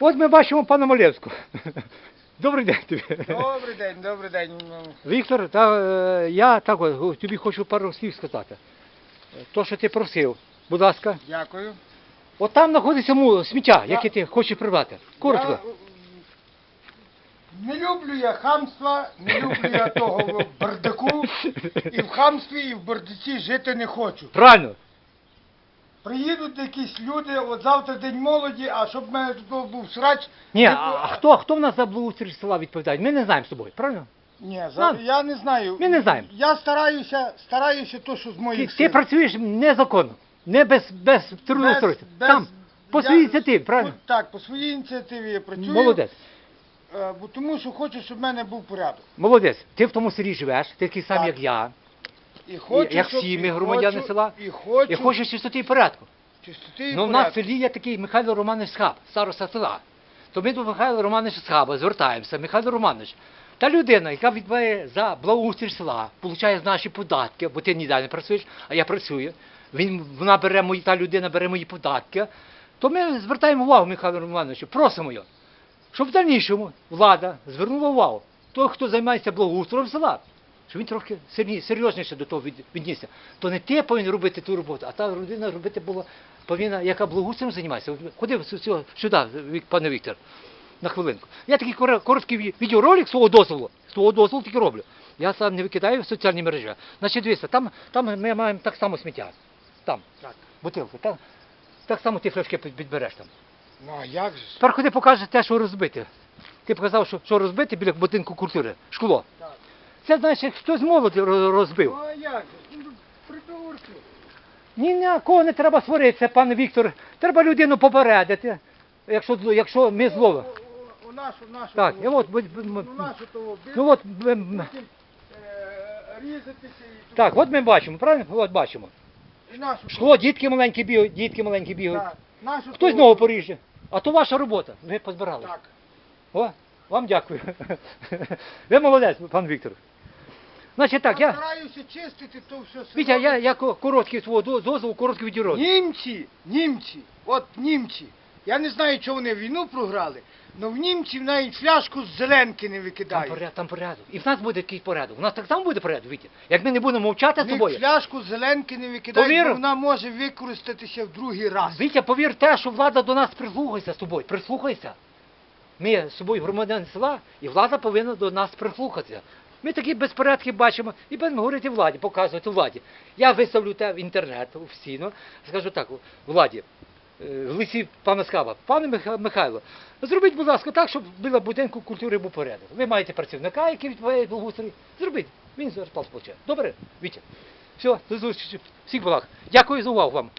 От ми бачимо пана Малевського. Добрий день тобі. Добрий день, добрий день. Віктор, та, е, я так от, тобі хочу пару слів сказати. То, що ти просив, будь ласка. Дякую. От там знаходиться сміття, яке ти хочеш прибрати. Коротко. Я, е, не люблю я хамства, не люблю я того бардаку. І в хамстві, і в бардаці жити не хочу. Правильно. Приїдуть якісь люди, от завтра день молоді, а щоб в мене тут був срач. Ні, а бу- хто, хто в нас за благоустрій села відповідає? Ми не знаємо з тобою, правильно? Ні, за, Нам. я не знаю. Ми не знаємо. Я стараюся, стараюся то, що з Ти, моїх ти сил. працюєш незаконно, не без, без трудоустройства. без- Там, по я- своїй ініціативі, правильно? по- Так, по своїй ініціативі я працюю. Молодець. е, Бо тому що хочу, щоб в мене був порядок. Молодець. Ти в тому селі живеш, ти такий самий, Так. як я. І хочу, як всі ми громадяни хочу, села. І хочу, І хочеш чистоти і порядку. чистоти і Ну, в нас в селі є такий Михайло Романович Схаб, староста села. То ми до Михайла Романовича Схаба звертаємося. Михайло Романович, та людина, яка відбуває за благоустрій села, получає наші податки, бо ти ніде не працюєш, а я працюю. Він, вона бере мої, та людина бере мої податки. То ми звертаємо увагу Михайлу Романовичу, просимо його, щоб в дальнішому влада звернула увагу. Той, хто займається благоустроєм села, щоб він трохи серйозніше до того віднісся. То не ти повинен робити ту роботу, а та людина робити була повинна, яка благоустроєм займається. Ходи сюди, пане Віктор, на хвилинку. Я такий короткий відеоролик свого дозволу, свого дозволу тільки роблю. Я сам не викидаю в соціальні мережі. Значить, дивіться, там, там ми маємо так само сміття. Там, Так. бутилки. Там, так само ті фляшки підбереш там. Ну а як же? Тепер ходи покажеш те, що розбите. Ти показав, що, що розбите біля будинку культури, шкло. Це значить, хтось молоді розбив. Ну а як же? Ну. Ні на кого не треба сваритися, пане Віктор. Треба людину попередити, якщо, якщо ми зловимо. У, у, у нашу, нашу Так, і того- от, ну, нашу того ну от, м- м- е, різатися і так, от ми бачимо, правильно? От бачимо. і нашу Шкло, дітки маленькі бігають, дітки маленькі бігають. Так, нашу Хтось того- знову поріже. А то ваша робота. Ми позбирали. Так. О, вам дякую. Ви молодець, пан Віктор. Значить так, я. стараюся чистити то все село. Вітя, я, я ко- короткий свого до- дозволу, короткий відеоролик. Німці, німці, от німці. Я не знаю, чого вони війну програли, але в німців навіть фляжку з зеленки не Там викидають. порядок, там порядок. І в нас буде такий порядок. У нас так само буде порядок, Вітя. Як ми не будемо мовчати з Ні, тобою. фляжку з зеленки не викидають, Повір. бо вона може використатися в другий раз. Вітя, повір те, що влада до нас прислухається з тобою. Прислухайся. Ми з собою громадяни села, і влада повинна до нас прислухатися. Ми такі безпорядки бачимо і будемо говорити владі, показувати владі. Я виставлю те в інтернет офіційно, скажу так, владі, е, в лисі пана Скаба, пане Михайло, зробіть, будь ласка, так, щоб біля будинку культури був порядок. Ви маєте працівника, який відповідає благоустрій. Зробіть, він зарплату получає. Добре, Вітя. Все, до зустрічі. Всіх благ. Дякую за увагу вам.